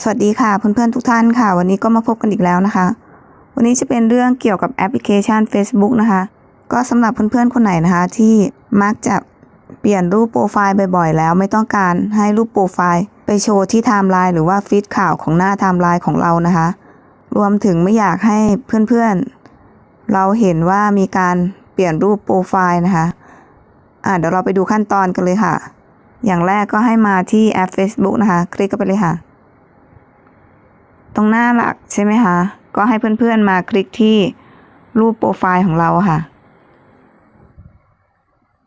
สวัสดีค่ะเพื่อนๆทุกท่านค่ะ วันนี้ก็มาพบกันอีกแล้วนะคะ วันนี้จะเป็นเรื่องเกี่ยวกับแอปพลิเคชัน Facebook นะคะ ก็สำหรับเพื่อนๆคนไหนนะคะ ที่มักจะเปลี่ยนรูปโปรไฟล์บ่อยๆ แล้วไม่ต้องการให้รูปโปรไฟล์ ไปโชว์ที่ไทม์ไลน์หรือว่าฟีดข่าวของหน้าไทม์ไลน์ของเรานะคะ รวมถึงไม่อยากให้เพื่อนๆ เราเห็นว่ามีการเปลี่ยนรูปโปรไฟล์นะคะอะเดี๋ยวเราไปดูขั้นตอนกันเลยค่ะ อย่างแรกก็ให้มาที่แอป Facebook นะคะ คลิกเข้าไปเลยค่ะ ตรงหน้าหลักใช่ไหมคะ ก็ให้เพื่อนๆมาคลิกที่รูปโปรไฟล์ของเราค่ะ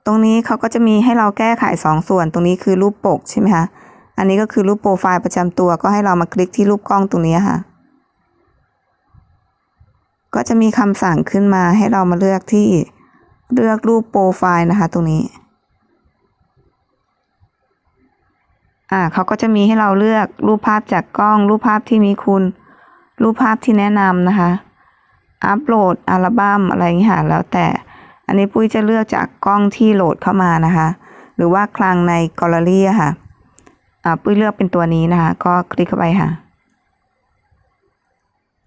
ตรงนี้เขาก็จะมีให้เราแก้ไขสองส่วน ตรงนี้คือรูปปกใช่ไหมคะ อันนี้ก็คือรูปโปรไฟล์ประจำตัวก็ให้เรามาคลิกที่รูปกล้องตรงนี้ค่ะ ก็จะมีคำสั่งขึ้นมาให้เรามาเลือกที่เลือกรูปโปรไฟล์นะคะ ตรงนี้ อ่าเขาก็จะมีให้เราเลือกรูปภาพจากกล้อง รูปภาพที่มีคุณ รูปภาพที่แนะนำนะคะ อัปโหลดอัลบั้มอะไรอย่างนี้ค่ะแล้วแต่ อันนี้ปุ้ยจะเลือกจากกล้องที่โหลดเข้ามานะคะ หรือว่าคลังในแกลเลอรี่ค่ะ อ่าปุ้ยเลือกเป็นตัวนี้นะคะ ก็คลิกเข้าไปค่ะ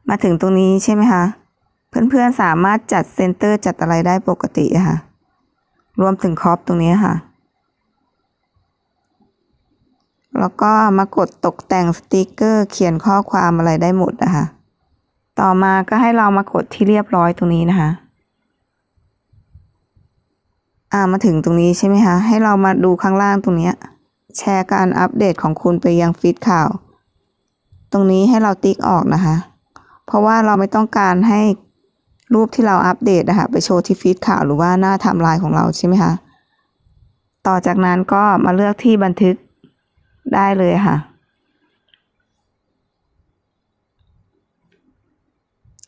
มาถึงตรงนี้ใช่ไหมคะเพื่อนๆสามารถจัดเซนเตอร์จัดอะไรได้ปกติะค่ะ รวมถึงครอปตรงนี้ค่ะ แล้วก็มากดตกแต่งสติกเกอร์ เขียนข้อความอะไรได้หมดนะคะ ต่อมาก็ให้เรามากดที่เรียบร้อยตรงนี้นะคะ อ่ามาถึงตรงนี้ใช่ไหมคะ ให้เรามาดูข้างล่างตรงนี้ แชร์การอัปเดตของคุณไปยังฟีดข่าว ตรงนี้ให้เราติ๊กออกนะคะ เพราะว่าเราไม่ต้องการให้รูปที่เราอัปเดตนะคะไปโชว์ที่ฟีดข่าวหรือว่าหน้าไทม์ไลน์ของเราใช่ไหมคะ ต่อจากนั้นก็มาเลือกที่บันทึก ได้เลยค่ะ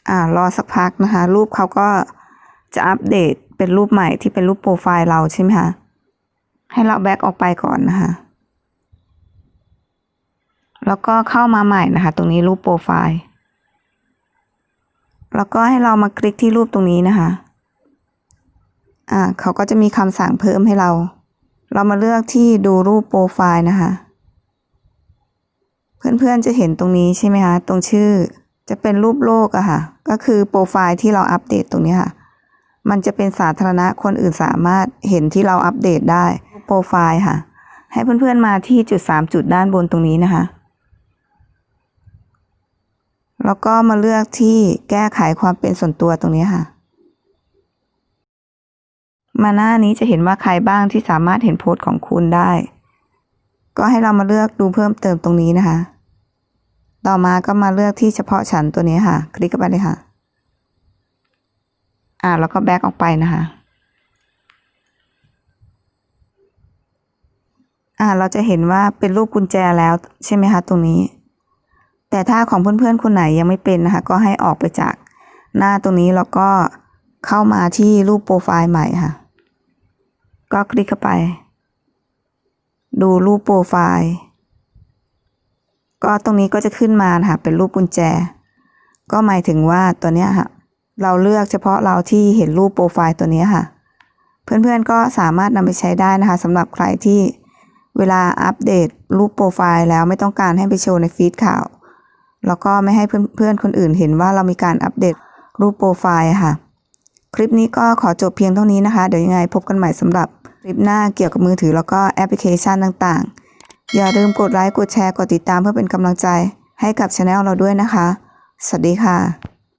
อ่ารอสักพักนะคะ รูปเขาก็จะอัปเดตเป็นรูปใหม่ที่เป็นรูปโปรไฟล์เราใช่ไหมคะ ให้เราแบ็กออกไปก่อนนะคะ แล้วก็เข้ามาใหม่นะคะ ตรงนี้รูปโปรไฟล์ แล้วก็ให้เรามาคลิกที่รูปตรงนี้นะคะ อ่าเขาก็จะมีคำสั่งเพิ่มให้เรา เรามาเลือกที่ดูรูปโปรไฟล์นะคะ เพื่อนๆจะเห็นตรงนี้ใช่ไหมคะ ตรงชื่อจะเป็นรูปโลกอะค่ะ ก็คือโปรไฟล์ที่เราอัปเดตตรงนี้ค่ะ มันจะเป็นสาธารณะคนอื่นสามารถเห็นที่เราอัปเดตได้โปรไฟล์ค่ะ ให้เพื่อนๆมาที่จุดสามจุดด้านบนตรงนี้นะคะ แล้วก็มาเลือกที่แก้ไขความเป็นส่วนตัวตรงนี้ค่ะ มาหน้านี้จะเห็นว่าใครบ้างที่สามารถเห็นโพสต์ของคุณได้ ก็ให้เรามาเลือกดูเพิ่มเติมตรงนี้นะคะ ต่อมาก็มาเลือกที่เฉพาะฉันตัวนี้ค่ะ คลิกเข้าไปเลยค่ะ อ่าแล้วก็แบ็กออกไปนะคะ อ่าเราจะเห็นว่าเป็นรูปกุญแจแล้วใช่ไหมคะตรงนี้ แต่ถ้าของเพื่อนๆคนไหนยังไม่เป็นนะคะ ก็ให้ออกไปจากหน้าตรงนี้แล้วก็เข้ามาที่รูปโปรไฟล์ใหม่ค่ะ ก็คลิกเข้าไป ดูรูปโปรไฟล์ ก็ตรงนี้ก็จะขึ้นมานะคะเป็นรูปกุญแจ ก็หมายถึงว่าตัวเนี้ยค่ะ เราเลือกเฉพาะเราที่เห็นรูปโปรไฟล์ตัวนี้ค่ะ เพื่อนๆก็สามารถนำไปใช้ได้นะคะสำหรับใครที่เวลาอัปเดตรูปโปรไฟล์แล้วไม่ต้องการให้ไปโชว์ในฟีดข่าว แล้วก็ไม่ให้เพื่อนๆคนอื่นเห็นว่าเรามีการอัปเดตรูปโปรไฟล์ค่ะ คลิปนี้ก็ขอจบเพียงเท่านี้นะคะ เดี๋ยวยังไงพบกันใหม่สำหรับคลิปหน้าเกี่ยวกับมือถือแล้วก็แอปพลิเคชันต่างๆ อย่าลืมกดไลค์ กดแชร์ กดติดตามเพื่อเป็นกำลังใจให้กับช anel เราด้วยนะคะ สวัสดีค่ะ